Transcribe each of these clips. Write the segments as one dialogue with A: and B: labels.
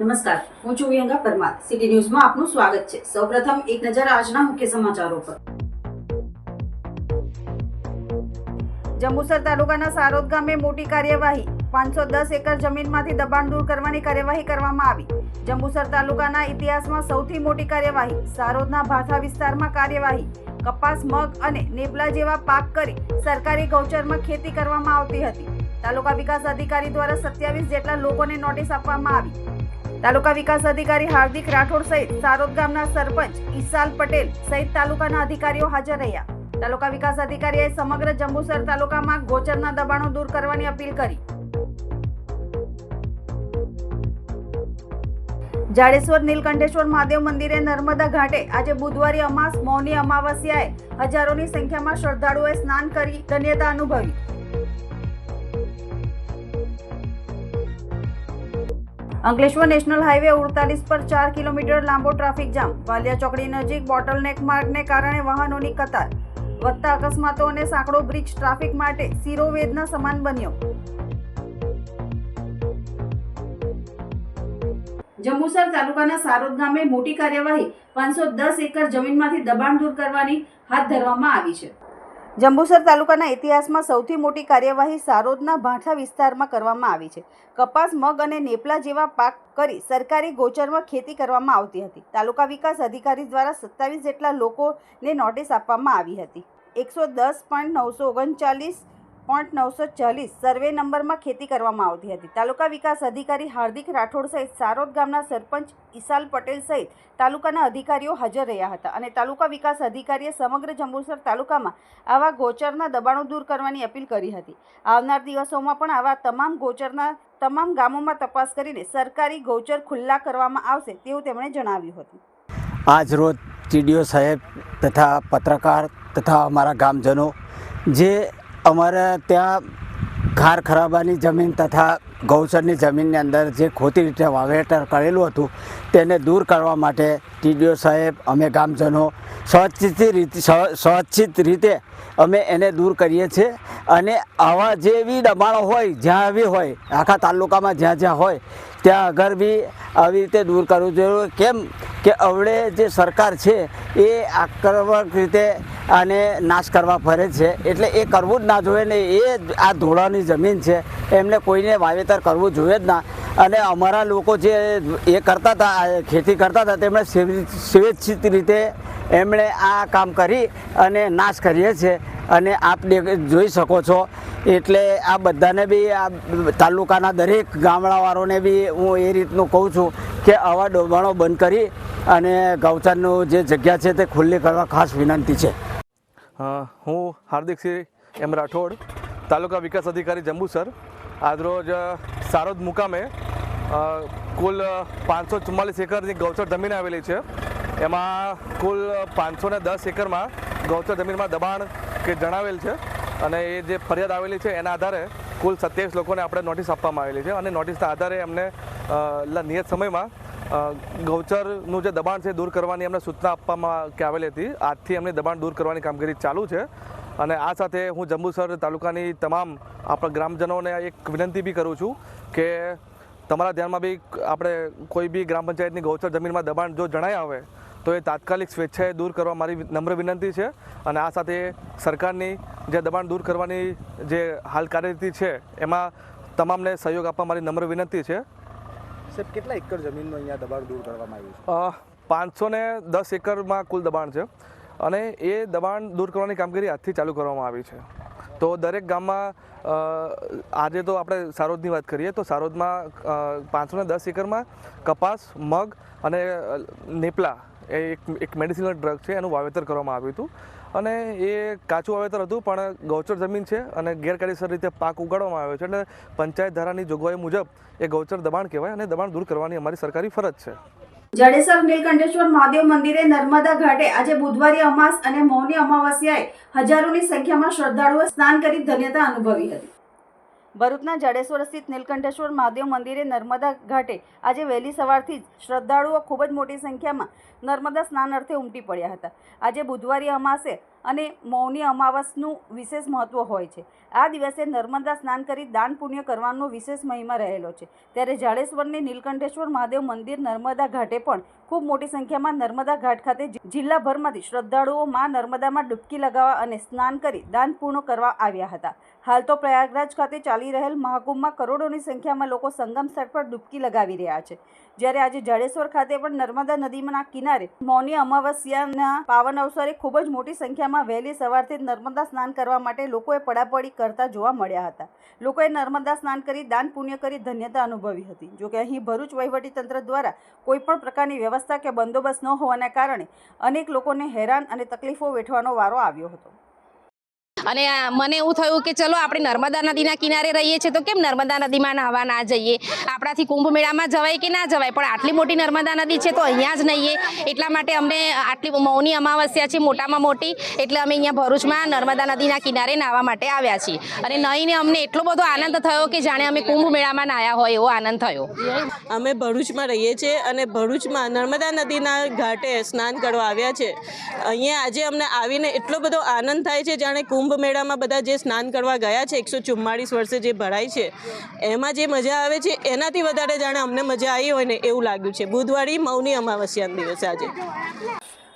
A: નમસ્કાર, હું છું વિહંગા પરમાર. સિટી ન્યૂઝમાં આપનું સ્વાગત છે. સૌપ્રથમ એક નજર આજના મુખ્ય સમાચારો પર. જંબુસર તાલુકાના સારોદ ગામે મોટી કાર્યવાહી, પાંચસો દસ એકર જમીનમાંથી દબાણ દૂર કરવાની કાર્યવાહી કરવામાં આવી. જંબુસર તાલુકાના ઇતિહાસમાં સૌથી મોટી કાર્યવાહી, સારોદના ભાથા વિસ્તારમાં કાર્યવાહી. કપાસ, મગ અને નેપલા જેવા પાક કરી સરકારી ગૌચરમાં ખેતી કરવામાં આવતી હતી. તાલુકા વિકાસ અધિકારી દ્વારા સત્યાવીસ જેટલા લોકોને નોટિસ આપવામાં આવી. તાલુકા વિકાસ અધિકારી હાર્દિક રાઠોડ સહિત સારોદ ગામના સરપંચ ઈસાલ પટેલ સહિત તાલુકાના અધિકારીઓ હાજર રહ્યા. તાલુકા વિકાસ અધિકારીએ સમગ્ર જંબુસર તાલુકામાં ગોચરના દબાણો દૂર કરવાની અપીલ કરી. જાડેશ્વર, નીલકંઠેશ્વર, મહાદેવ મંદિરે નર્મદા ઘાટે આજે બુધવારે અમાસ, મૌની અમાવસ્યાએ હજારોની સંખ્યામાં શ્રદ્ધાળુઓએ સ્નાન કરી ધન્યતા અનુભવી. અંકલેશ્વર નેશનલ હાઈવે ઉડતાલીસ પર ચાર કિલોમીટર લાંબો ટ્રાફિક જામ. વાલિયા ચોકડી નજીક બોટલનેક માર્ગને કારણે વાહનોની કતાર. વધતા અકસ્માતો અને સાંકડો બ્રિજ ટ્રાફિક માટે શિરોવેદના સમાન બન્યો. જંબુસર તાલુકાના સારોદ ગામે મોટી કાર્યવાહી પાંચસો દસ એકર જમીનમાંથી દબાણ દૂર કરવાની હાથ ધરવામાં આવી છે. જંબુસર તાલુકાના ઇતિહાસમાં સૌથી મોટી કાર્યવાહી સારોદના ભાંઠા વિસ્તારમાં કરવામાં આવી છે. કપાસ, મગ અને નેપલા જેવા પાક કરી સરકારી ગોચરમાં ખેતી કરવામાં આવતી હતી. તાલુકા વિકાસ અધિકારી દ્વારા સત્તાવીસ જેટલા લોકોને નોટિસ આપવામાં આવી હતી. એકસો દસ પોઈન્ટ નવસો ઓગણચાલીસ પોઈન્ટ નવસો ચાલીસ સર્વે નંબરમાં ખેતી કરવામાં આવતી હતી. તાલુકા વિકાસ અધિકારી હાર્દિક રાઠોડ સહિત સારોદ ગામના સરપંચ ઈશાલ પટેલ સહિત તાલુકાના અધિકારીઓ હાજર રહ્યા હતા અને તાલુકા વિકાસ અધિકારીએ સમગ્ર જંબુસર તાલુકામાં આવા ગોચરના દબાણો દૂર કરવાની અપીલ કરી હતી. આવનાર દિવસોમાં પણ આવા તમામ ગોચરના તમામ ગામોમાં તપાસ કરીને સરકારી ગૌચર ખુલ્લા કરવામાં આવશે તેવું તેમણે જણાવ્યું હતું.
B: આજ રોજ ટીડીઓ સાહેબ તથા પત્રકાર તથા અમારા ગામજનો જે અમારે ત્યાં ખાર ખરાબાની જમીન તથા ગૌચરની જમીનની અંદર જે ખોટી રીતે વાવેતર કરેલું હતું, તેને દૂર કરવા માટે ટીડીઓ સાહેબ, અમે ગામજનો સ્વચ્છિત રીતે સ્વચ્છિત રીતે અમે એને દૂર કરીએ છીએ અને આવા જે બી દબાણો હોય, જ્યાં બી હોય, આખા તાલુકામાં જ્યાં જ્યાં હોય ત્યાં આગળ બી આવી રીતે દૂર કરવું જોઈએ કેમ કે અવળે જે સરકાર છે, એ આક્રમક રીતે આને નાશ કરવા ફરે છે. એટલે એ કરવું જ ના જોઈએ ને એ આ ધોળાની જમીન છે, એમને કોઈને વાવેતર કરવું જોઈએ જ ના. અને અમારા લોકો જે એ કરતા હતા ખેતી કરતા હતા, તેમણે સેવ- સ્વેચ્છિત રીતે એમણે આ કામ કરી અને નાશ કરીએ છે અને આપ જોઈ શકો છો. એટલે આ બધાને બી આ તાલુકાના દરેક ગામડાવાળોને બી હું એ રીતનું કહું છું કે આવા ડોબાણો બંધ કરી અને ગૌચરનું જે જગ્યા છે તે ખુલ્લી કરવા ખાસ વિનંતી છે.
C: હું હાર્દિકસિંહ એમ રાઠોડ, તાલુકા વિકાસ અધિકારી જંબુસર. આજરોજ સારોદ મુકામે કુલ પાંચસો ચુમ્માલીસ એકરની ગૌચર જમીન આવેલી છે. એમાં કુલ પાંચસો ને દસ એકરમાં ગૌચર જમીનમાં દબાણ કે જણાવેલ છે. અને એ જે ફરિયાદ આવેલી છે, એના આધારે કુલ સત્યાવીસ લોકોને આપણે નોટિસ આપવામાં આવેલી છે. અને નોટિસના આધારે એમને નિયત સમયમાં ગૌચરનું જે દબાણ છે દૂર કરવાની એમને સૂચના આપવામાં કે આવેલી હતી. આજથી એમની દબાણ દૂર કરવાની કામગીરી ચાલુ છે. અને આ સાથે હું જંબુસર તાલુકાની તમામ આપણા ગ્રામજનોને એક વિનંતી બી કરું છું કે તમારા ધ્યાનમાં બી આપણે કોઈ બી ગ્રામ પંચાયતની ગૌચર જમીનમાં દબાણ જો જણાય આવે તો એ તાત્કાલિક સ્વેચ્છાએ દૂર કરવા મારી નમ્ર વિનંતી છે અને આ સાથે સરકારની જે દબાણ દૂર કરવાની જે હાલ કાર્યરીતિ છે એમાં તમામને સહયોગ આપવા મારી નમ્ર વિનંતી છે.
D: સાહેબ કેટલા એકર જમીનનું અહીંયા દબાણ દૂર કરવામાં આવ્યું છે?
C: પાંચસો ને દસ એકરમાં કુલ દબાણ છે અને એ દબાણ દૂર કરવાની કામગીરી આજથી ચાલુ કરવામાં આવી છે. તો દરેક ગામમાં આજે તો આપણે સારોદની વાત કરીએ તો સારોદમાં પાંચસો ને દસ એકરમાં કપાસ મગ અને નેપલા એક એક મેડિસિનલ ડ્રગ છે, એનું વાવેતર કરવામાં આવ્યું હતું. અને એ કાચું વાવેતર હતું, પણ ગૌચર જમીન છે અને ગેરકાયદેસર રીતે પાક ઉગાડવામાં આવ્યો છે. એટલે પંચાયત ધારાની જોગવાઈ મુજબ એ ગૌચર દબાણ કહેવાય અને દબાણ દૂર કરવાની અમારી સરકારી ફરજ છે.
A: જાડેશ્વર નીલકંઠેશ્વર મહાદેવ મંદિરે નર્મદા ઘાટે આજે બુધવારે અમાસ અને મૌની અમાવસ્યાએ હજારોની સંખ્યામાં શ્રદ્ધાળુઓ સ્નાન કરી ધન્યતા અનુભવી હતી. ભરૂચના જાડેશ્વર સ્થિત નીલકંઠેશ્વર મહાદેવ મંદિરે નર્મદા ઘાટે આજે વહેલી સવારથી જ શ્રદ્ધાળુઓ ખૂબ જ મોટી સંખ્યામાં નર્મદા સ્નાન અર્થે ઉમટી પડ્યા હતા. આજે બુધવારી અમાસે અને મૌની અમાવસનું વિશેષ મહત્ત્વ હોય છે. આ દિવસે નર્મદા સ્નાન કરી દાન પુણ્ય કરવાનો વિશેષ મહિમા રહેલો છે. ત્યારે જાડેશ્વરની નીલકંઠેશ્વર મહાદેવ મંદિર નર્મદા ઘાટે પણ ખૂબ મોટી સંખ્યામાં નર્મદા ઘાટ ખાતે જિલ્લાભરમાંથી શ્રદ્ધાળુઓ મા નર્મદામાં ડૂબકી લગાવવા અને સ્નાન કરી દાન પૂર્ણ કરવા આવ્યા હતા. હાલ તો પ્રયાગરાજ ખાતે ચાલી રહેલ મહાકુંભમાં કરોડોની સંખ્યામાં લોકો સંગમ સ્થળ પર ડૂબકી લગાવી રહ્યા છે. જ્યારે આજે જાડેશ્વર ખાતે પણ નર્મદા નદીના કિનારે મૌની અમાવસ્યાના પાવન અવસરે ખૂબ જ મોટી સંખ્યામાં વહેલી સવારથી નર્મદા સ્નાન કરવા માટે લોકોએ પડાપડી કરતા જોવા મળ્યા હતા. લોકોએ નર્મદા સ્નાન કરી, દાન પુણ્ય કરી, ધન્યતા અનુભવી હતી. જોકે અહીં ભરૂચ વહીવટીતંત્ર દ્વારા કોઈપણ પ્રકારની વ્યવસ્થા કે બંદોબસ્ત ન હોવાના કારણે અનેક લોકોને હેરાન અને તકલીફો વેઠવાનો વારો આવ્યો હતો.
E: અને મને એવું થયું કે ચલો, આપણે નર્મદા નદીના કિનારે રહીએ છીએ, તો કેમ નર્મદા નદીમાં નાહવા ના જઈએ? આપણાથી કુંભ મેળામાં જવાય કે ના જવાય? પણ આટલી મોટી નર્મદા નદી છે તો અહીંયા જ નહીએ. એટલા માટે અમને આટલી મૌની અમાવસ્યા છે, મોટામાં મોટી. એટલે અમે અહીંયા ભરૂચમાં નર્મદા નદીના કિનારે નાહવા માટે આવ્યા છીએ. અને નહીને અમને એટલો બધો આનંદ થયો કે જાણે અમે કુંભ મેળામાં નાહ્યા હોય એવો આનંદ થયો.
F: અમે ભરૂચમાં રહીએ છીએ અને ભરૂચમાં નર્મદા નદીના ઘાટે સ્નાન કરવા આવ્યા છે. અહીંયા આજે અમને આવીને એટલો બધો આનંદ થાય છે, જાણે કુંભ મેળામાં બધા જે સ્નાન કરવા ગયા છે, એકસો ચુમ્માળીસ વર્ષે જે ભરાય છે, એમાં જે મજા આવે છે, એનાથી વધારે જાણે અમને મજા આવી હોય ને એવું લાગ્યું છે. બુધવારી મૌની અમાવસ્યાના દિવસે આજે.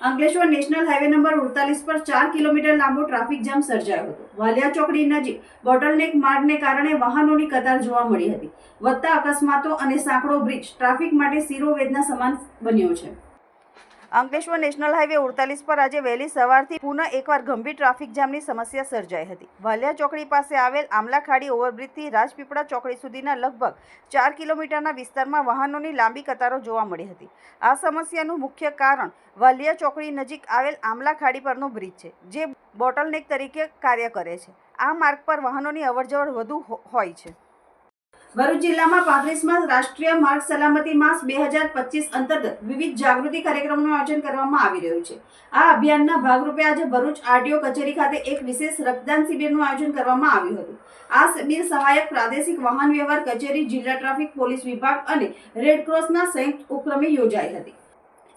A: અંકલેશ્વર નેશનલ હાઈવે નંબર ઉડતાલીસ પર ચાર કિલોમીટર લાંબો ટ્રાફિક જામ સર્જાયો હતો. વાલિયા ચોકડી નજીક બોટલનેક માર્ગને કારણે વાહનોની કતાર જોવા મળી હતી. વધતા અકસ્માતો અને સાંકડો બ્રિજ ટ્રાફિક માટે શિરોવેદના સમાન બન્યો છે. અંકલેશ્વર નેશનલ હાઈવે ઉડતાલીસ પર આજે વહેલી સવારથી પુનઃ એકવાર ગંભીર ટ્રાફિક જામની સમસ્યા સર્જાઈ હતી. વાલિયા ચોકડી પાસે આવેલ આમલા ખાડી ઓવરબ્રિજથી રાજપીપળા ચોકડી સુધીના લગભગ ચાર કિલોમીટરના વિસ્તારમાં વાહનોની લાંબી કતારો જોવા મળી હતી. આ સમસ્યાનું મુખ્ય કારણ વાલિયા ચોકડી નજીક આવેલ આમલા ખાડી પરનો બ્રિજ છે, જે બોટલનેક તરીકે કાર્ય કરે છે. આ માર્ગ પર વાહનોની અવરજવર વધુ હોય છે. ભરૂચ જિલ્લામાં પાંત્રીસમાં રાષ્ટ્રીય માર્ગ સલામતી માસ બે હજાર પચીસ અંતર્ગત વિવિધ જાગૃતિ કાર્યક્રમોનું આયોજન કરવામાં આવી રહ્યું છે. આ અભિયાનના ભાગરૂપે આજે ભરૂચ આરટીઓ કચેરી ખાતે એક વિશેષ રક્તદાન શિબિરનું આયોજન કરવામાં આવ્યું હતું. આ શિબિર સહાયક પ્રાદેશિક વાહન વ્યવહાર કચેરી, જિલ્લા ટ્રાફિક પોલીસ વિભાગ અને રેડક્રોસના સંયુક્ત ઉપક્રમે યોજાઈ હતી.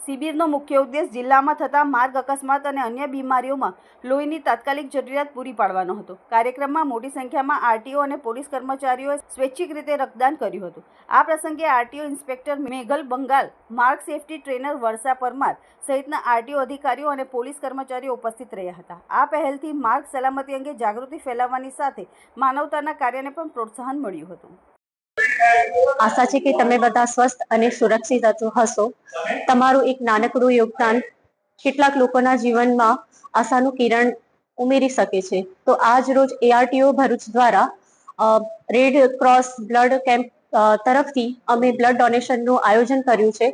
A: શિબિરનો મુખ્ય ઉદ્દેશ જિલ્લામાં થતા માર્ગ અકસ્માત અને અન્ય બીમારીઓમાં લોહીની તાત્કાલિક જરૂરિયાત પૂરી પાડવાનો હતો. કાર્યક્રમમાં મોટી સંખ્યામાં આરટીઓ અને પોલીસ કર્મચારીઓએ સ્વૈચ્છિક રીતે રક્તદાન કર્યું હતું. આ પ્રસંગે આરટીઓ ઇન્સ્પેક્ટર મેઘલ બંગાલ, માર્ગ સેફટી ટ્રેનર વર્ષા પરમાર સહિતના આરટીઓ અધિકારીઓ અને પોલીસ કર્મચારીઓ ઉપસ્થિત રહ્યા હતા. આ પહેલથી માર્ગ સલામતી અંગે જાગૃતિ ફેલાવવાની સાથે માનવતાના કાર્યને પણ પ્રોત્સાહન મળ્યું હતું.
G: આશા છે કે તમે બધા સ્વસ્થ અને સુરક્ષિત હશો- તમારું એક નાનકડું યોગદાન કેટલાક લોકોના જીવનમાં આશાનું કિરણ ઉમેરી શકે છે. તો આજ રોજ એઆરટીઓ ભરૂચ દ્વારા રેડ ક્રોસ બ્લડ કેમ્પ તરફથી અમે બ્લડ ડોનેશનનું આયોજન કર્યું છે.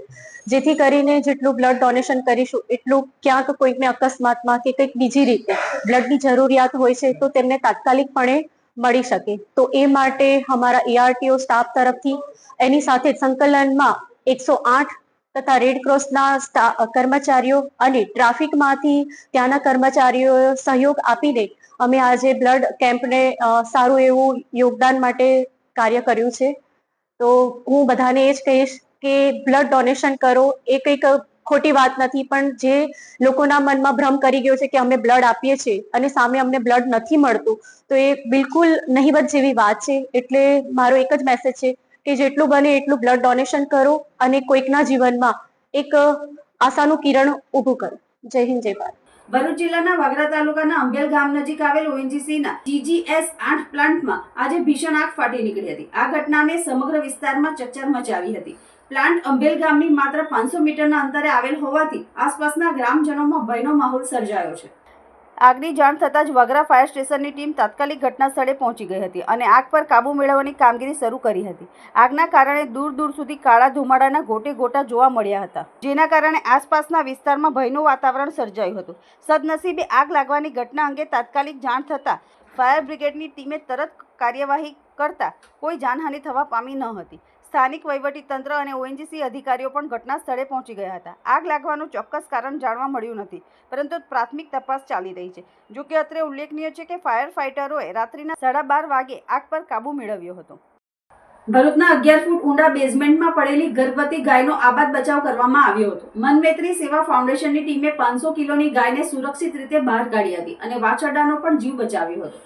G: જેથી કરીને જેટલું બ્લડ ડોનેશન કરીશું, એટલું ક્યાંક કોઈકને અકસ્માતમાં કે કંઈક બીજી રીતે બ્લડની જરૂરિયાત હોય છે, તો તેમને તાત્કાલિકપણે મળી શકે. તો એ માટે અમારા એઆરટીઓ સ્ટાફ તરફથી એની સાથે સંકલનમાં એકસો આઠ તથા રેડ ક્રોસના સ્ટા- કર્મચારીઓ અને ટ્રાફિકમાંથી ત્યાંના કર્મચારીઓ સહયોગ આપીને અમે આજે બ્લડ કેમ્પને સારું એવું યોગદાન માટે કાર્ય કર્યું છે. તો હું બધાને એ જ કહીશ કે બ્લડ ડોનેશન કરો. એ કંઈક ખોટી વાત નથી, પણ જે લોકોના મનમાં ભ્રમ કરી ગયો છે કે અમે બ્લડ આપીએ છીએ અને સામે અમને બ્લડ નથી મળતું, તો એ બિલકુલ નહીવત જેવી વાત છે. એટલે મારો એક જ મેસેજ છે કે જેટલું બને એટલું બ્લડ ડોનેશન કરો અને કોઈકના જીવનમાં એક આશાનું કિરણ ઊભું કરો. જય હિન્દ, જય ભારત.
A: ભરૂચ જિલ્લાના વાગરા તાલુકાના અંબેલ ગામ નજીક આવેલ ઓએનજીસીના જીજીએસ આઠ પ્લાન્ટમાં આજે ભીષણ આગ ફાટી નીકળી હતી. આ ઘટનાને સમગ્ર વિસ્તારમાં ચકચાર મચાવી હતી. પ્લાન્ટ અંબેલ ગામની માત્ર પાંચસો મીટરના અંતરે આવેલ હોવાથી આસપાસના ગ્રામજનોમાં ભયનો માહોલ સર્જાયો છે. આગની જાણ થતાં જ વગરા ફાયર સ્ટેશનની ટીમ તાત્કાલિક ઘટના સ્થળે પહોંચી ગઈ હતી અને આગ પર કાબૂ મેળવવાની કામગીરી શરૂ કરી હતી. આગના કારણે દૂર દૂર સુધી કાળા ધુમાડાના ગોટે ગોટા જોવા મળ્યા હતા, જેના કારણે આસપાસના વિસ્તારમાં ભયનું વાતાવરણ સર્જાયું હતું. સદનસીબે આગ લાગવાની ઘટના અંગે તાત્કાલિક જાણ થતાં ફાયર બ્રિગેડની ટીમે તરત કાર્યવાહી કરતા કોઈ જાનહાનિ થવા પામી ન હતી. સ્થાનિક વહીવટીતંત્ર અને ઓએનજીસી અધિકારીઓ પણ ઘટના સ્થળે પહોંચી ગયા હતા. આગ લાગવાનું ચોક્કસ કારણ જાણવા મળ્યું નથી, પરંતુ પ્રાથમિક તપાસ ચાલી રહી છે. જો કે અત્રે ઉલ્લેખનીય છે કે ફાયર ફાઇટરોએ રાત્રિના સાડા બાર વાગે આગ પર કાબૂ મેળવ્યો હતો. ભરૂચના અગિયાર ફૂટ ઊંડા બેઝમેન્ટમાં પડેલી ગર્ભવતી ગાયનો આબાદ બચાવ કરવામાં આવ્યો હતો. મનમૈત્રી સેવા ફાઉન્ડેશનની ટીમે પાંચસો કિલોની ગાયને સુરક્ષિત રીતે બહાર કાઢી હતી અને વાછરડાનો પણ જીવ બચાવ્યો હતો.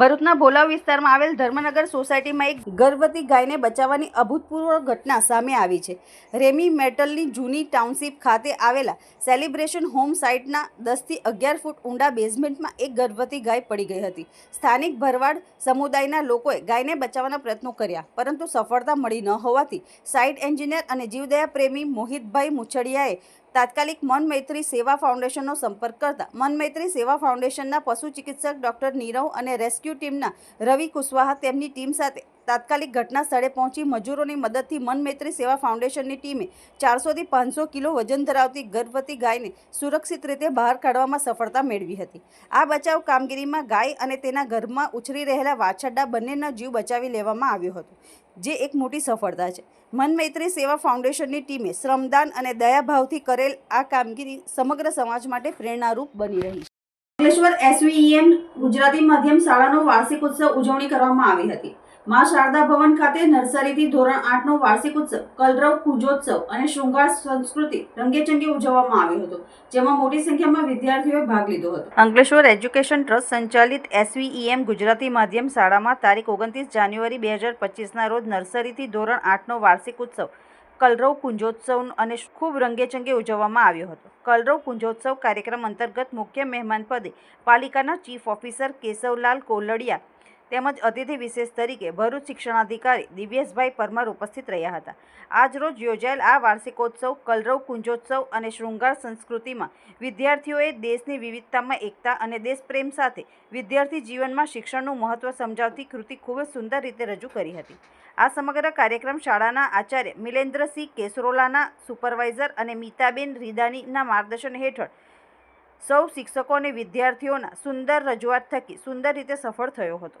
A: ભરૂચના ભોલાવ વિસ્તારમાં આવેલ ધર્મનગર સોસાયટીમાં એક ગર્ભવતી ગાયને બચાવવાની અભૂતપૂર્વ ઘટના સામે આવી છે. રેમી મેટલની જૂની ટાઉનશીપ ખાતે આવેલા સેલિબ્રેશન હોમ સાઇટના દસથી અગિયાર ફૂટ ઊંડા બેઝમેન્ટમાં એક ગર્ભવતી ગાય પડી ગઈ હતી. સ્થાનિક ભરવાડ સમુદાયના લોકોએ ગાયને બચાવવાના પ્રયત્નો કર્યા, પરંતુ સફળતા મળી ન હોવાથી સાઇટ એન્જિનિયર અને જીવદયા પ્રેમી મોહિતભાઈ મુછડિયાએ તાત્કાલિક મન મૈત્રી સેવા ફાઉન્ડેશનનો સંપર્ક કરતા મન મૈત્રી સેવા ફાઉન્ડેશનના પશુ ચિકિત્સક ડોક્ટર નીરવ અને રેસ્ક્યુ ટીમના રવિ કુશવાહા તેમની ટીમ સાથે તાત્કાલિક ઘટના સ્થળે પહોંચી મજૂરોની મદદથી મન મૈત્રી સેવા ફાઉન્ડેશનની ટીમે ચારસોથી પાંચસો કિલો વજન ધરાવતી ગર્ભવતી ગાયને સુરક્ષિત રીતે બહાર કાઢવામાં સફળતા મેળવી હતી. આ બચાવ કામગીરીમાં ગાય અને તેના ગર્ભમાં ઉછરી રહેલા વાછરડા બંનેના જીવ બચાવી લેવામાં આવ્યો હતો, જે એક મોટી સફળતા છે. મન મૈત્રી સેવા ફાઉન્ડેશનની ટીમે શ્રમદાન અને દયાભાવથી કરેલ આ કામગીરી સમગ્ર સમાજ માટે પ્રેરણારૂપ બની રહી છે. અંકલેશ્વર એસવીઈએમ ગુજરાતી માધ્યમ શાળાનો વાર્ષિક ઉત્સવ ઉજવણી કરવામાં આવી હતી. મા શારદા ભવન ખાતે નર્સરીથી ધોરણ આઠનો વાર્ષિક ઉત્સવ, કલરવ પૂજોત્સવ અને શૃંગાર સંસ્કૃતિ રંગેચંગે ઉજવવામાં આવ્યો હતો, જેમાં મોટી સંખ્યામાં વિદ્યાર્થીઓએ ભાગ લીધો હતો. અંકલેશ્વર એજ્યુકેશન ટ્રસ્ટ સંચાલિત એસવીઈએમ ગુજરાતી માધ્યમ શાળામાં તારીખ ઓગણત્રીસ જાન્યુઆરી બે હજાર પચીસના રોજ નર્સરીથી ધોરણ આઠનો વાર્ષિક ઉત્સવ, કલરવ કુંજોત્સવ અને ખૂબ રંગેચંગે ઉજવવામાં આવ્યો હતો. કલરવ કુંજોત્સવ કાર્યક્રમ અંતર્ગત મુખ્ય મહેમાન પદે પાલિકાના ચીફ ઓફિસર કેશવલાલ કોલડિયા તેમજ અતિથિ વિશેષ તરીકે ભરૂચ શિક્ષણાધિકારી દિવ્યેશભાઈ પરમાર ઉપસ્થિત રહ્યા હતા. આજરોજ યોજાયેલ આ વાર્ષિકોત્સવ, કલરવ કુંજોત્સવ અને શૃંગાર સંસ્કૃતિમાં વિદ્યાર્થીઓએ દેશની વિવિધતામાં એકતા અને દેશપ્રેમ સાથે વિદ્યાર્થી જીવનમાં શિક્ષણનું મહત્ત્વ સમજાવતી કૃતિ ખૂબ જ સુંદર રીતે રજૂ કરી હતી. આ સમગ્ર કાર્યક્રમ શાળાના આચાર્ય મિલેન્દ્રસિંહ કેસરોલાના સુપરવાઇઝર અને મીતાબેન રીદાનીના માર્ગદર્શન હેઠળ સૌ શિક્ષકો અને વિદ્યાર્થીઓના સુંદર રજૂઆત થકી સુંદર રીતે સફળ થયો હતો.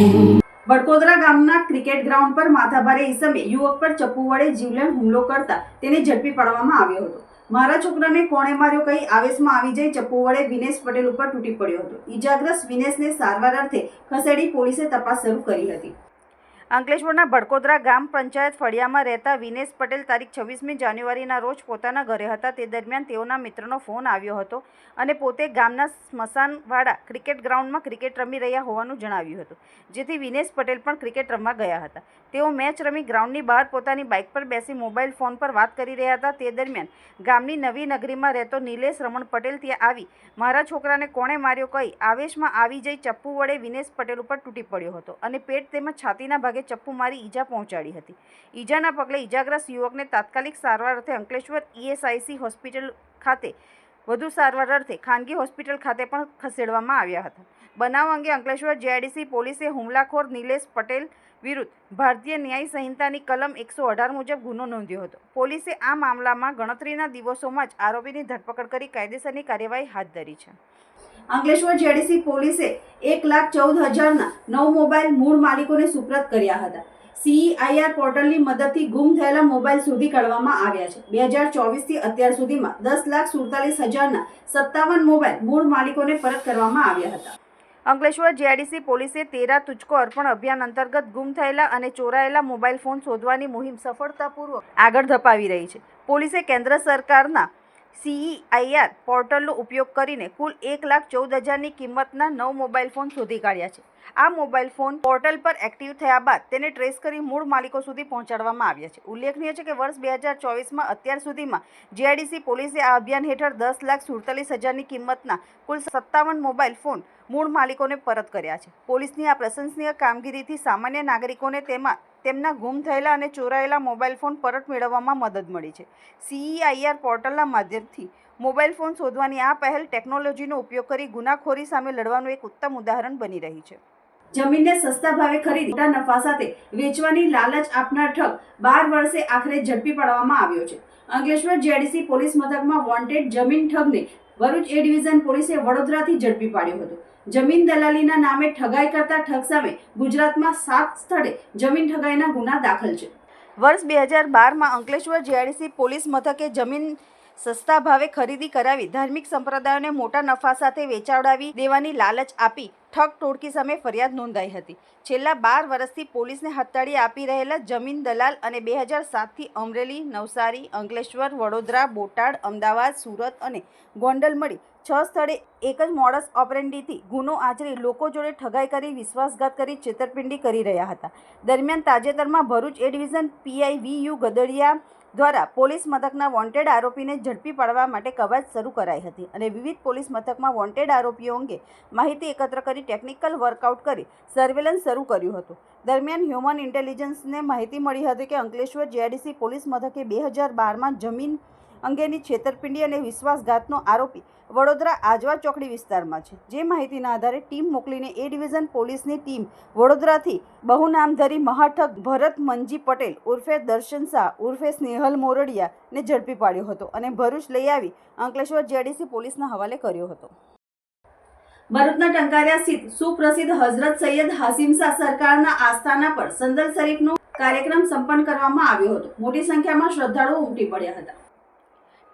A: બડકોદરા ગામના ક્રિકેટ ગ્રાઉન્ડ પર માથાભારે ઈસમે યુવક પર ચપ્પુ વડે જીવલેણ હુમલો કરતા તેને ઝડપી પાડવામાં આવ્યો હતો. મારા છોકરાને કોણે માર્યો કહી આવેશમાં આવી જઈ ચપ્પુ વડે વિનેશ પટેલ ઉપર તૂટી પડ્યો હતો. ઈજાગ્રસ્ત વિનેશને સારવાર અર્થે ખસેડી પોલીસે તપાસ શરૂ કરી હતી. અંકલેશ્વરના ભડકોદરા ગામ પંચાયત ફળિયામાં રહેતા વિનેશ પટેલ તારીખ છવ્વીસમી જાન્યુઆરીના રોજ પોતાના ઘરે હતા. તે દરમિયાન તેઓના મિત્રનો ફોન આવ્યો હતો અને પોતે ગામના સ્મશાનવાળા ક્રિકેટ ગ્રાઉન્ડમાં ક્રિકેટ રમી રહ્યા હોવાનું જણાવ્યું હતું, જેથી વિનેશ પટેલ પણ ક્રિકેટ રમવા ગયા હતા. તેઓ મેચ રમી ગ્રાઉન્ડની બહાર પોતાની બાઇક પર બેસી મોબાઈલ ફોન પર વાત કરી રહ્યા હતા. તે દરમિયાન ગામની નવી નગરીમાં રહેતો નિલેશ રમણ પટેલ ત્યાં આવી. મારા છોકરાને કોણે માર્યો? કહી આવેશમાં આવી જઈ ચપ્પુ વડે વિનેશ પટેલ ઉપર તૂટી પડ્યો હતો અને પેટ તેમજ છાતીના ભાગે ચપ્પુ મારી ઈજા પહોંચાડી હતી. ઈજાના પગલે ઈજાગ્રસ્ત યુવકને તાત્કાલિક સારવાર અર્થે અંકલેશ્વર ઈએસઆઈસી હોસ્પિટલ ખાતે, વધુ સારવાર અર્થે ખાનગી હોસ્પિટલ ખાતે પણ ખસેડવામાં આવ્યા હતા. બનાવ અંગે અંકલેશ્વર જેઆઈડીસી પોલીસે હુમલાખોર નિલેશ પટેલ વિરુદ્ધ ભારતીય ન્યાય સંહિતાની કલમ એકસો અઢાર મુજબ ગુનો નોંધ્યો હતો. પોલીસે આ મામલામાં ગણતરીના દિવસોમાં જ આરોપીની ધરપકડ કરી કાયદેસરની કાર્યવાહી હાથ ધરી છે. અંકલેશ્વર જેડીસી પોલીસે એક લાખ ચૌદ હજારના નવ મોબાઈલ મૂળ માલિકોને સુપ્રત કર્યા હતા. સીઈઆઈઆર પોર્ટલની મદદથી ગુમ થયેલા મોબાઈલ શોધી કાઢવામાં આવ્યા છે. બે હજાર ચોવીસથી અત્યાર સુધીમાં દસ લાખ સુડતાલીસ હજારના સત્તાવન મોબાઈલ મૂળ માલિકોને પરત કરવામાં આવ્યા હતા. અંકલેશ્વર જીઆઈડીસી પોલીસે તેરા તુચકો અર્પણ અભિયાન અંતર્ગત ગુમ થયેલા અને ચોરાયેલા મોબાઈલ ફોન શોધવાની મુહિમ સફળતાપૂર્વક આગળ ધપાવી રહી છે. પોલીસે કેન્દ્ર સરકારના સીઈઆઈઆર પોર્ટલનો ઉપયોગ કરીને કુલ એક લાખ ચૌદ હજારની કિંમતના નવ મોબાઈલ ફોન શોધી કાઢ્યા છે. આ મોબાઈલ ફોન પોર્ટલ પર એક્ટિવ થયા બાદ તેને ટ્રેસ કરી મૂળ માલિકો સુધી પહોંચાડવામાં આવ્યા છે. ઉલ્લેખનીય છે કે વર્ષ બે હજાર ચોવીસમાં અત્યાર સુધીમાં જીઆઈડીસી પોલીસે આ અભિયાન હેઠળ દસ લાખ સુડતાલીસ હજારની કિંમતના કુલ સત્તાવન મોબાઈલ ફોન મૂળ માલિકોને પરત કર્યા છે. પોલીસની આ પ્રશંસનીય કામગીરીથી સામાન્ય નાગરિકોને તેમાં તેમના ગુમ થયેલા અને ચોરાયેલા મોબાઈલ ફોન પરત મેળવવામાં મદદ મળી છે. સીઈઆઈઆર પોર્ટલના માધ્યમથી મોબાઈલ ફોન શોધવાની આ પહેલ ટેકનોલોજીનો ઉપયોગ કરી ગુનાખોરી સામે લડવાનું એક ઉત્તમ ઉદાહરણ બની રહી છે. જમીનને સસ્તા ભાવે ખરીદી નફા સાથે વેચવાની લાલચ આપનાર ઠગ બાર વર્ષે આખરે ઝડપી પાડવામાં આવ્યો છે. અંકલેશ્વર જેડીસી પોલીસ મથકમાં વોન્ટેડ જમીન ઠગને ભરૂચ એ ડિવિઝન પોલીસે વડોદરાથી ઝડપી પાડ્યો હતો. જમીન દલાલીના નામે ઠગાઈ કરતા ઠગ સામે ગુજરાતમાં સાત સ્થળે જમીન ઠગાઈના ગુના દાખલ છે. વર્ષ બે હજાર બારમાં અંકલેશ્વર જેઆરડીસી પોલીસ મથકે જમીન સસ્તા ભાવે ખરીદી કરાવી ધાર્મિક સંપ્રદાયોને મોટા નફા સાથે વેચાવડાવી દેવાની લાલચ આપી ઠગ ટોળકી સામે ફરિયાદ નોંધાઈ હતી. છેલ્લા બાર વર્ષથી પોલીસને હથતાળી આપી રહેલા જમીન દલાલ અને બે હજાર સાતથી અમરેલી, નવસારી, અંકલેશ્વર, વડોદરા, બોટાદ, અમદાવાદ, સુરત અને ગોંડલ મળી છ સ્થળે એક જ મોડસ ઓપરેન્ડીથી ગુનો આચરી લોકો જોડે ઠગાઈ કરી, વિશ્વાસઘાત કરી, છેતરપિંડી કરી રહ્યા હતા. દરમિયાન તાજેતરમાં Bharuch A division PI V U Gadadiya દ્વારા પોલીસ મથકના વોન્ટેડ આરોપીને ઝડપી પાડવા માટે કવાયત શરૂ કરાઈ હતી અને વિવિધ પોલીસ મથકમાં વોન્ટેડ આરોપીઓ અંગે માહિતી એકત્ર કરી ટેકનિકલ વર્કઆઉટ કરી સર્વેલન્સ શરૂ કર્યું હતું. દરમિયાન હ્યુમન ઇન્ટેલિજન્સને માહિતી મળી હતી કે અંકલેશ્વર જીઆઈડીસી પોલીસ મથકે બે હજાર બારમાં જમીન અંગેની છેતરપિંડી અને વિશ્વાસઘાતનો આરોપી વડોદરા આજવા ચોકડી વિસ્તારમાં છે. જે માહિતીના આધારે ટીમ મોકલીને એ ડિવિઝન પોલીસની ટીમ વડોદરાથી બહુ નામધારી મહાઠક ભરત મંજી પટેલ ઉર્ફે દર્શન શાહ, ઉર્ફે સ્નેહલ મોરડિયાને ઝડપી પાડ્યો હતો અને ભરૂચ લઈ આવી અંકલેશ્વર જેડીસી પોલીસના હવાલે કર્યો હતો. ભરૂચના ટંકારિયા સ્થિત સુપ્રસિદ્ધ હઝરત સૈયદ હાસિમ સરકારના આસ્થાના પર સંદર શરીફનો કાર્યક્રમ સંપન્ન કરવામાં આવ્યો હતો. મોટી સંખ્યામાં શ્રદ્ધાળુઓ ઉમટી પડ્યા હતા.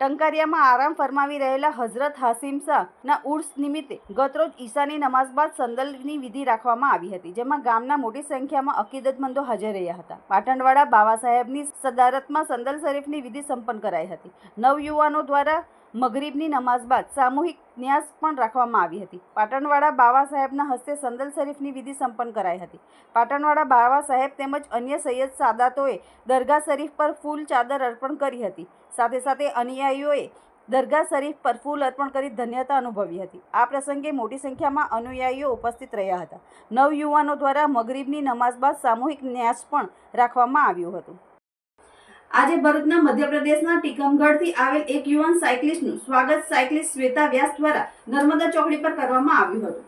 A: ટંકારિયામાં આરામ ફરમાવી રહેલા હઝરત હાસિમ શાહના ઉર્સ નિમિત્તે ગતરોજ ઈશાની નમાઝ બાદ સંદલની વિધિ રાખવામાં આવી હતી, જેમાં ગામના મોટી સંખ્યામાં અકીદતમંદો હાજર રહ્યા હતા. પાટણવાડા બાવા સાહેબની સદારતમાં સંદલ શરીફની વિધિ સંપન્ન કરાઈ હતી. નવયુવાનો દ્વારા મગરીબની નમાઝ બાદ સામૂહિક ન્યાસ પણ રાખવામાં આવી હતી. પાટણવાડા બાવા સાહેબના હસ્તે સંદલ શરીફની વિધિ સંપન્ન કરાઈ હતી. પાટણવાડા બાવા સાહેબ તેમજ અન્ય સૈયદ સાદાતોએ દરગાહ શરીફ પર ફૂલ ચાદર અર્પણ કરી હતી. સાથે સાથે અનુયાયીઓએ દરગાહ શરીફ પર ફૂલ અર્પણ કરી ધન્યતા અનુભવી હતી. આ પ્રસંગે મોટી સંખ્યામાં અનુયાયીઓ ઉપસ્થિત રહ્યા હતા. નવયુવાનો દ્વારા મગરીબની નમાઝ બાદ સામૂહિક ન્યાસ પણ રાખવામાં આવ્યું હતું. આજે ભરૂચના મધ્યપ્રદેશના ટીકમગઢથી આવેલ એક યુવાન સાયકલિસ્ટનું સ્વાગત સાયકલિસ્ટ શ્વેતા વ્યાસ દ્વારા નર્મદા ચોકડી પર કરવામાં આવ્યું હતું.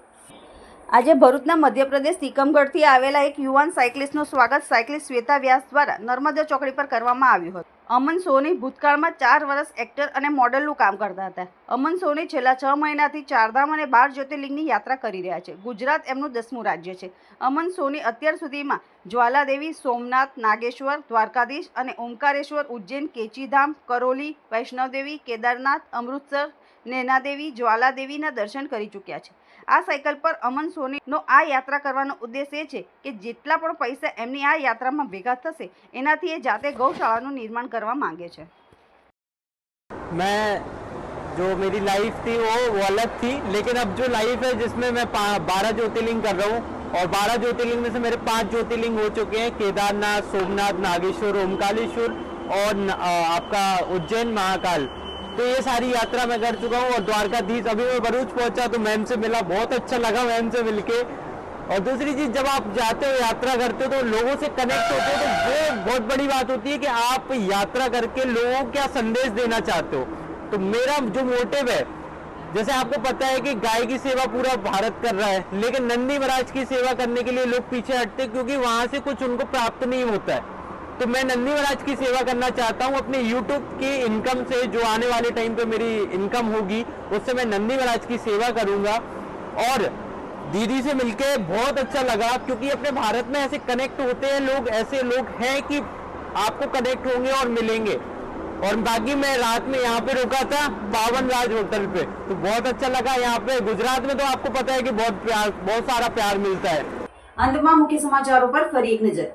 A: આજે ભરૂચના મધ્યપ્રદેશ તિકમગઢથી આવેલા એક યુવાન સાયકલિસ્ટનું સ્વાગત સાયકલિસ્ટ શ્વેતા વ્યાસ દ્વારા નર્મદા ચોકડી પર કરવામાં આવ્યું હતું. અમન સોની ભૂતકાળમાં ચાર વર્ષ એક્ટર અને મોડલનું કામ કરતા હતા. અમન સોની છેલ્લા છ મહિનાથી ચારધામ અને બાર જ્યોતિર્લિંગની યાત્રા કરી રહ્યા છે. ગુજરાત એમનું દસમું રાજ્ય છે. અમન સોની અત્યાર સુધીમાં જ્વાલાદેવી, સોમનાથ, નાગેશ્વર, દ્વારકાધીશ અને ઓમકારેશ્વર, ઉજ્જૈન, કેચીધામ, કરોલી, વૈષ્ણવદેવી, કેદારનાથ, અમૃતસર, નૈનાદેવી, જ્વાલાદેવીના દર્શન કરી ચૂક્યા છે. આ સાયકલ પર અમન સોનીનો આ યાત્રા કરવાનો ઉદ્દેશ એ છે કે જેટલા પણ પૈસા એમની આ યાત્રામાં ભેગા થશે, એનાથી એ જાતે ગૌશાળાનું નિર્માણ કરવા માંગે છે.
H: मैं जो मेरी लाइफ थी, वो वो अलग थी। लेकिन अब जो लाइफ है, जिसमें मैं बारह ज्योतिर्लिंग कर रहा हूँ, और बारह ज्योतिर्लिंग में से मेरे पाँच ज्योतिर्लिंग हो चुके हैं, केदारनाथ, सोमनाथ, नागेश्वर, ओमकालेश्वर और आपका उज्जैन महाकाल। तो ये सारी यात्रा मैं कर चुका हूँ, और द्वारकाधीश अभी मैं भरूच पहुँचा तो मैम से मिला, बहुत अच्छा लगा मैम से मिलके। और दूसरी चीज़, जब आप जाते हो, यात्रा करते हो तो लोगों से कनेक्ट होते हो तो वो बहुत बड़ी बात होती है कि आप यात्रा करके लोगों को क्या संदेश देना चाहते हो। तो मेरा जो मोटिव है, जैसे आपको पता है कि गाय की सेवा पूरा भारत कर रहा है, लेकिन नंदी महाराज की सेवा करने के लिए लोग पीछे हटते क्योंकि वहाँ से कुछ उनको प्राप्त नहीं होता है। तो मैं नंदी महाराज की सेवा करना चाहता हूँ, अपने YouTube की इनकम से जो आने वाले टाइम पे मेरी इनकम होगी, उससे मैं नंदी महाराज की सेवा करूँगा। और दीदी से मिलके बहुत अच्छा लगा, क्योंकि अपने भारत में ऐसे कनेक्ट होते हैं लोग, ऐसे लोग हैं कि आपको कनेक्ट होंगे और मिलेंगे। और बाकी मैं रात में यहाँ पे रुका था पावन राज होटल पे तो बहुत अच्छा लगा यहाँ पे गुजरात में तो आपको पता है कि बहुत प्यार बहुत सारा प्यार मिलता है
A: અંતમાં મુખ્ય સમાચારો પર ફરી એક નજર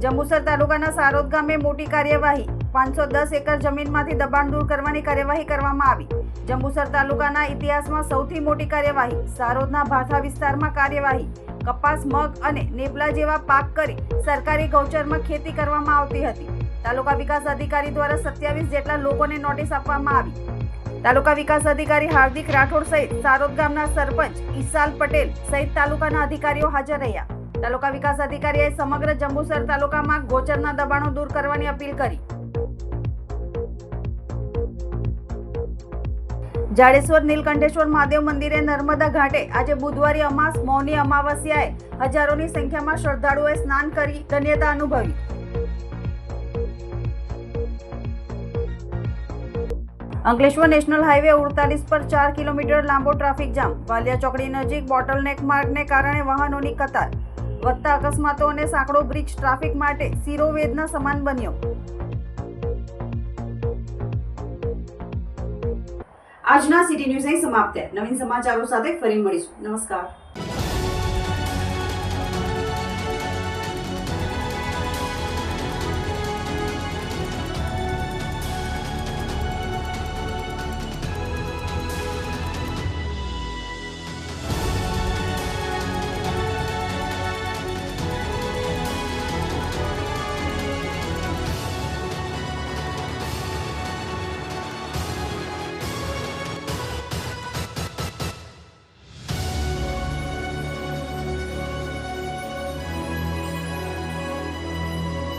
A: જંબુસર તાલુકાના સારોદ ગામે મોટી કાર્યવાહી પાંચસો દસ એકર જમીનમાંથી દબાણ દૂર કરવાની કાર્યવાહી કરવામાં આવી જંબુસર તાલુકાના ઇતિહાસમાં સૌથી મોટી કાર્યવાહી સારોદના ભાઠા વિસ્તારમાં કાર્યવાહી કપાસ, મગ અને નેપલા જેવા પાક કરી સરકારી ગૌચરમાં ખેતી કરવામાં આવતી હતી. તાલુકા વિકાસ અધિકારી દ્વારા સત્યાવીસ જેટલા લોકોને નોટિસ આપવામાં આવી. તાલુકા વિકાસ અધિકારી હાર્દિક રાઠોડ સહિત સારોદ ગામના સરપંચ ઈશાલ પટેલ સહિત તાલુકાના અધિકારીઓ હાજર રહ્યા. તાલુકા વિકાસ અધિકારીએ સમગ્ર જંબુસર તાલુકામાં ગોચરના દબાણો દૂર કરવાની અપીલ કરી. જાડેશ્વર, નીલકંઠેશ્વર, મહાદેવ મંદિરે નર્મદા ઘાટે આજે બુધવારે અમાસ, મૌની અમાવસ્યાએ હજારોની સંખ્યામાં શ્રદ્ધાળુઓએ સ્નાન કરી ધન્યતા અનુભવી. અંકલેશ્વર નેશનલ હાઈવે ઉડતાલીસ પર ચાર કિલોમીટર લાંબો ટ્રાફિક જામ. વાલિયા ચોકડી નજીક બોટલનેક માર્ગને કારણે વાહનોની કતાર. વધતા અકસ્માતો અને સાંકડો બ્રિજ ટ્રાફિક માટે શિરોવેદના સમાન બન્યો. આજના સિટી ન્યૂઝ અહીં સમાપ્ત. નવીન સમાચારો સાથે ફરી મળીશું. નમસ્કાર.